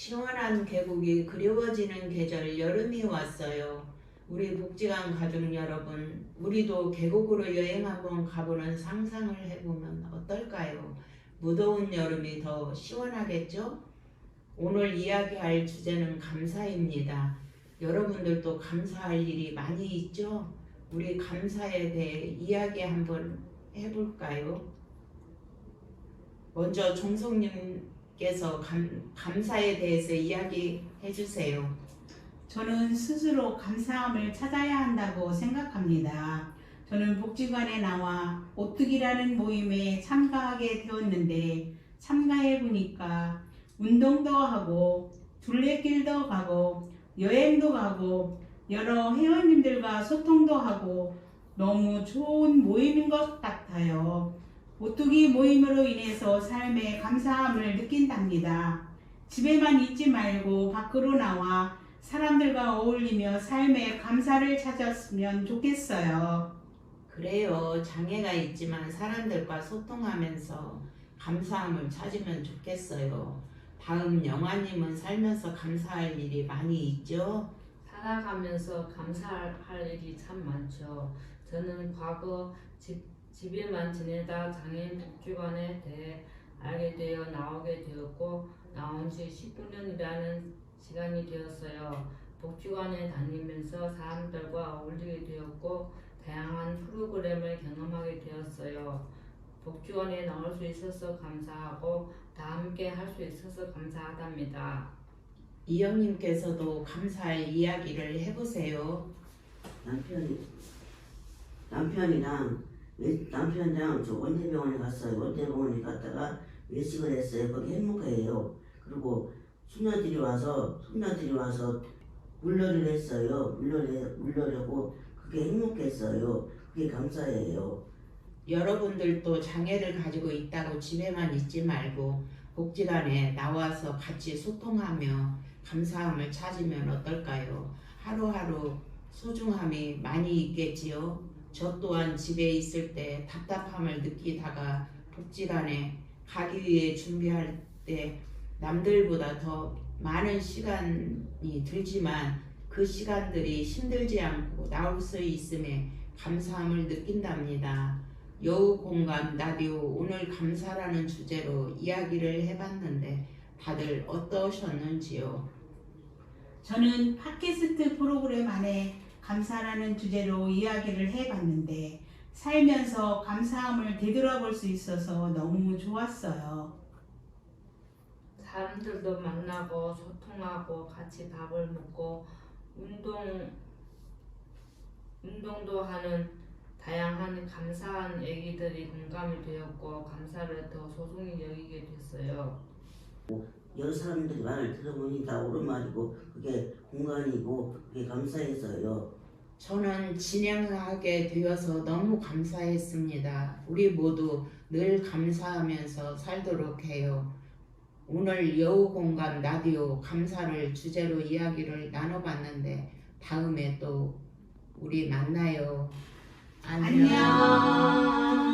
시원한 계곡이 그리워지는 계절 여름이 왔어요. 우리 복지관 가족 여러분, 우리도 계곡으로 여행 한번 가보는 상상을 해보면 어떨까요? 무더운 여름이 더 시원하겠죠? 오늘 이야기할 주제는 감사입니다. 여러분들도 감사할 일이 많이 있죠? 우리 감사에 대해 이야기 한번 해볼까요? 먼저 종성님 께서 감, 감사에 대해서 이야기해 주세요. 저는 스스로 감사함을 찾아야 한다고 생각합니다. 저는 복지관에 나와 오뚜기라는 모임에 참가하게 되었는데 참가해 보니까 운동도 하고 둘레길도 가고 여행도 가고 여러 회원님들과 소통도 하고 너무 좋은 모임인 것 같아요. 오뚜기 모임으로 인해서 삶에 감사함을 느낀답니다. 집에만 있지 말고 밖으로 나와 사람들과 어울리며 삶에 감사를 찾았으면 좋겠어요. 그래요. 장애가 있지만 사람들과 소통하면서 감사함을 찾으면 좋겠어요. 다음 영화님은 살면서 감사할 일이 많이 있죠? 살아가면서 감사할 일이 참 많죠. 저는 과거 집, 집에만 지내다 장애인 복지관에 대해 알게 되어 나오게 되었고 나온 지 19년이라는 시간이 되었어요. 복지관에 다니면서 사람들과 어울리게 되었고 다양한 프로그램을 경험하게 되었어요. 복지관에 나올 수 있어서 감사하고 다 함께 할 수 있어서 감사하답니다. 이영님께서도 감사할 이야기를 해보세요. 남편이 남편이랑 외- 남편이랑 저 원대병원에 갔어요. 원대병원에 갔다가 외식을 했어요. 거기 행복해요. 그리고 손녀들이 와서 손녀들이 와서 물놀이를 했어요. 물놀이 물놀이하고 그게 행복했어요. 그게 감사해요. 여러분들도 장애를 가지고 있다고 집에만 있지 말고 복지관에 나와서 같이 소통하며 감사함을 찾으면 어떨까요? 하루하루 소중함이 많이 있겠지요. 저 또한 집에 있을 때 답답함을 느끼다가 복지관에 가기 위해 준비할 때 남들보다 더 많은 시간이 들지만 그 시간들이 힘들지 않고 나올 수 있음에 감사함을 느낀답니다. 여우 공감 라디오 오늘 감사라는 주제로 이야기를 해봤는데 다들 어떠셨는지요? 저는 팟캐스트 프로그램 안에 감사라는 주제로 이야기를 해봤는데 살면서 감사함을 되돌아볼 수 있어서 너무 좋았어요. 사람들도 만나고 소통하고 같이 밥을 먹고 운동 운동도 하는 다양한 감사한 얘기들이 공감이 되었고 감사를 더 소중히 여기게 됐어요. 여러 사람들이 말을 들어보니 다 옳은 말이고 그게 공간이고 그게 감사해서요. 저는 진행하게 되어서 너무 감사했습니다. 우리 모두 늘 감사하면서 살도록 해요. 오늘 여우 공감 라디오 감사를 주제로 이야기를 나눠봤는데 다음에 또 우리 만나요. 안녕. 안녕.